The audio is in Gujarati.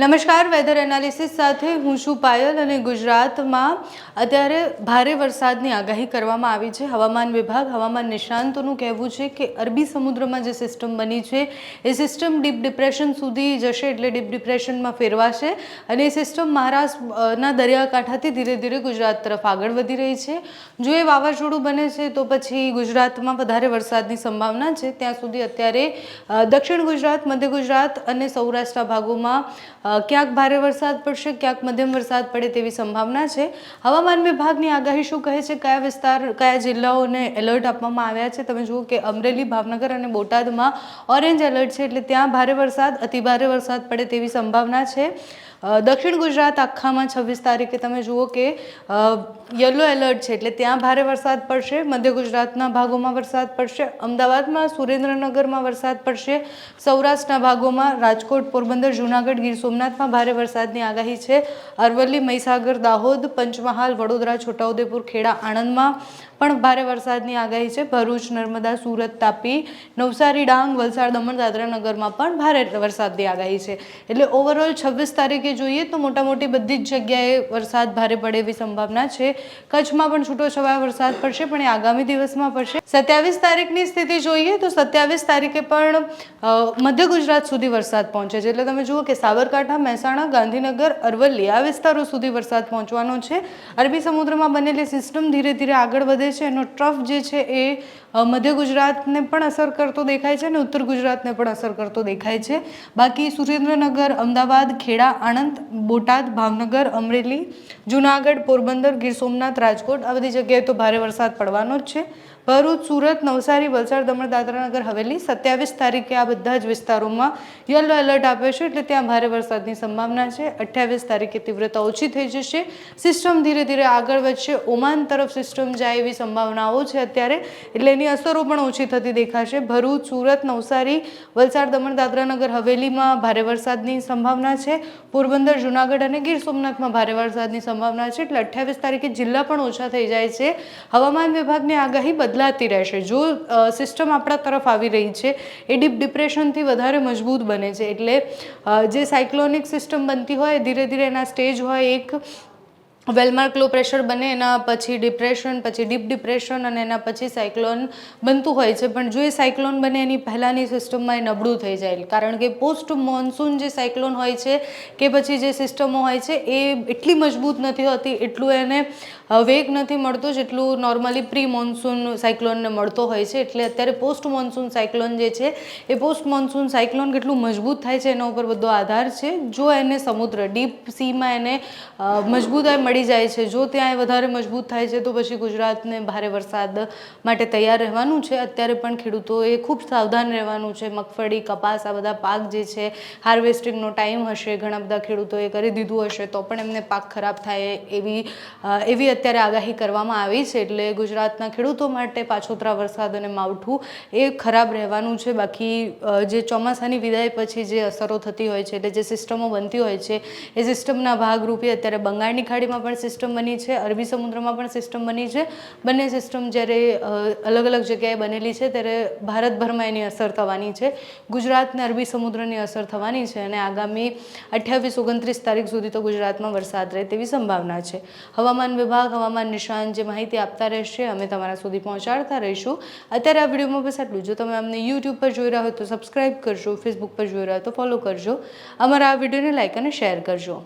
નમસ્કાર વેધર એનાલિસિસ સાથે હું છું પાયલ અને ગુજરાતમાં અત્યારે ભારે વરસાદની આગાહી કરવામાં આવી છે. હવામાન વિભાગ હવામાન નિષ્ણાંતોનું કહેવું છે કે અરબી સમુદ્રમાં જે સિસ્ટમ બની છે, એ સિસ્ટમ ડીપ ડિપ્રેશન સુધી જશે એટલે ડીપ ડિપ્રેશનમાં ફેરવાશે અને એ સિસ્ટમ મહારાષ્ટ્રના દરિયાકાંઠાથી ધીરે ધીરે ગુજરાત તરફ આગળ વધી રહી છે. જો એ વાવાઝોડું બને છે, તો પછી ગુજરાતમાં વધારે વરસાદની સંભાવના છે. ત્યાં સુધી અત્યારે દક્ષિણ ગુજરાત, મધ્ય ગુજરાત અને સૌરાષ્ટ્રના ભાગોમાં ક્યાંક ભારે વરસાદ પડશે, ક્યાંક મધ્યમ વરસાદ પડે તેવી સંભાવના છે. હવામાન વિભાગની આગાહી શું કહે છે? કયા વિસ્તાર, કયા જિલ્લાઓને એલર્ટ આપવામાં આવ્યા છે? તમે જુઓ કે અમરેલી, ભાવનગર અને બોટાદમાં ઓરેન્જ એલર્ટ છે, એટલે ત્યાં ભારે વરસાદ, અતિભારે વરસાદ પડે તેવી સંભાવના છે. દક્ષિણ ગુજરાત આખામાં છવ્વીસ તારીખે તમે જુઓ કે યલો એલર્ટ છે એટલે ત્યાં ભારે વરસાદ પડશે, મધ્ય ગુજરાતના ભાગોમાં વરસાદ પડશે, અમદાવાદમાં, સુરેન્દ્રનગરમાં વરસાદ પડશે, સૌરાષ્ટ્રના ભાગોમાં, રાજકોટ, પોરબંદર, જૂનાગઢ, ગીર સોમનાથમાં ભારે વરસાદની આગાહી છે. અરવલ્લી, મહીસાગર, દાહોદ, પંચમહાલ, વડોદરા, છોટાઉદેપુર, ખેડા, આણંદમાં પણ ભારે વરસાદની આગાહી છે. ભરૂચ, નર્મદા, સુરત, તાપી, નવસારી, ડાંગ, વલસાડ, દમણ, દાદરા નગરમાં પણ ભારે વરસાદની આગાહી છે. એટલે ઓવરઓલ છવ્વીસ તારીખે જોઈએ તો મોટા મોટી બધી જ જગ્યાએ વરસાદ ભારે પડે એવી સંભાવના છે. કચ્છમાં પણ છૂટો છવાયો વરસાદ પડશે, પણ એ આગામી દિવસમાં પડશે. સત્યાવીસ તારીખની સ્થિતિ જોઈએ તો સત્યાવીસ તારીખે પણ મધ્ય ગુજરાત સુધી વરસાદ પહોંચે છે. એટલે તમે જુઓ કે સાબરકાંઠા, મહેસાણા, ગાંધીનગર, અરવલ્લી આ વિસ્તારો સુધી વરસાદ પહોંચવાનો છે. અરબી સમુદ્રમાં બનેલી સિસ્ટમ ધીરે ધીરે આગળ વધે છે, એનો ટ્રફ જે છે એ મધ્ય ગુજરાતને પણ અસર કરતો દેખાય છે અને ઉત્તર ગુજરાતને પણ અસર કરતો દેખાય છે. બાકી સુરેન્દ્રનગર, અમદાવાદ, ખેડા, આણંદ, બોટાદ, ભાવનગર, અમરેલી, જુનાગઢ, પોરબંદર, ગીર સોમનાથ, રાજકોટ, આ બધી જગ્યાએ તો ભારે વરસાદ પડવાનો જ છે. ભરૂચ, સુરત, નવસારી, વલસાડ, દમણ, દાદરાનગર, હવેલી, સત્યાવીસ તારીખે આ બધા જ વિસ્તારોમાં યલો એલર્ટ આપ્યો છે, એટલે ત્યાં ભારે વરસાદની સંભાવના છે. અઠ્યાવીસ તારીખે તીવ્રતા ઓછી થઈ જશે. સિસ્ટમ ધીરે ધીરે આગળ વધશે. ઓમાન તરફ સિસ્ટમ જાય એવી સંભાવનાઓ છે અત્યારે. એટલે એની અસરો પણ ઓછી થતી દેખાશે. ભરૂચ, સુરત, નવસારી, વલસાડ, દમણ, દાદરાનગર, હવેલીમાં ભારે વરસાદની સંભાવના છે. પોરબંદર, જુનાગઢ અને ગીર સોમનાથમાં ભારે વરસાદની સંભાવના છે. એટલે અઠ્યાવીસ તારીખે જિલ્લા પણ ઓછા થઈ જાય છે. હવામાન વિભાગની આગાહી બદલાતી રહેશે. જો સિસ્ટમ આપણા તરફ આવી રહી છે, એ ડીપ ડિપ્રેશનથી વધારે મજબૂત બને છે. એટલે જે સાયક્લોનિક સિસ્ટમ બનતી હોય ધીરે ધીરે એના સ્ટેજ હોય. એક વેલમાર્ક લો પ્રેશર બને, એના પછી ડિપ્રેશન, પછી ડીપ ડિપ્રેશન અને એના પછી સાયક્લોન બનતું હોય છે. પણ જો એ સાયક્લોન બને, એની પહેલાંની સિસ્ટમમાં એ નબળું થઈ જાય. કારણ કે પોસ્ટ મોન્સૂન જે સાયક્લોન હોય છે કે પછી જે સિસ્ટમો હોય છે, એ એટલી મજબૂત નથી હોતી, એટલું એને વેગ નથી મળતો જેટલું નોર્મલી પ્રી મોન્સૂન સાયક્લોનને મળતો હોય છે. એટલે અત્યારે પોસ્ટ મોન્સૂન સાયક્લોન જે છે, એ પોસ્ટ મોન્સૂન સાયક્લોન કેટલું મજબૂત થાય છે, એના ઉપર બધો આધાર છે. જો એને સમુદ્ર, ડીપ સીમાં એને મજબૂતાઈ મળી જાય છે. જો ત્યાં એ વધારે મજબૂત થાય છે, તો પછી ગુજરાતને ભારે વરસાદ માટે તૈયાર રહેવાનું છે. અત્યારે પણ ખેડૂતોએ ખૂબ સાવધાન રહેવાનું છે. મગફળી, કપાસ, આ બધા પાક જે છે, હાર્વેસ્ટિંગનો ટાઈમ હશે. ઘણા બધા ખેડૂતોએ કરી દીધું હશે, તો પણ એમને પાક ખરાબ થાય એવી એવી અત્યારે આગાહી કરવામાં આવી છે. એટલે ગુજરાતના ખેડૂતો માટે પાછોતરા વરસાદ અને માવઠું એ ખરાબ રહેવાનું છે. બાકી જે ચોમાસાની વિદાય પછી જે અસરો થતી હોય છે, એટલે જે સિસ્ટમો બનતી હોય છે, એ સિસ્ટમના ભાગરૂપે અત્યારે બંગાળની ખાડીમાં પણ સિસ્ટમ બની છે, અરબી સમુદ્રમાં પણ સિસ્ટમ બની છે. બંને સિસ્ટમ જ્યારે અલગ અલગ જગ્યાએ બનેલી છે, ત્યારે ભારતભરમાં એની અસર થવાની છે. ગુજરાતને અરબી સમુદ્રની અસર થવાની છે અને આગામી અઠ્યાવીસ, ઓગણત્રીસ તારીખ સુધી તો ગુજરાતમાં વરસાદ રહે તેવી સંભાવના છે. હવામાન વિભાગ, હવામાન નિષ્ણાંત જે માહિતી આપતા રહેશે, અમે તમારા સુધી પહોંચાડતા રહીશું. અત્યારે આ વિડીયોમાં બસ આટલું. જો તમે અમને યુટ્યુબ પર જોઈ રહ્યા હોય તો સબસ્ક્રાઇબ કરજો ફેસબુક પર જોઈ રહ્યા હોય તો ફોલો કરજો. અમારા આ વિડીયોને લાઇક અને શેર કરજો.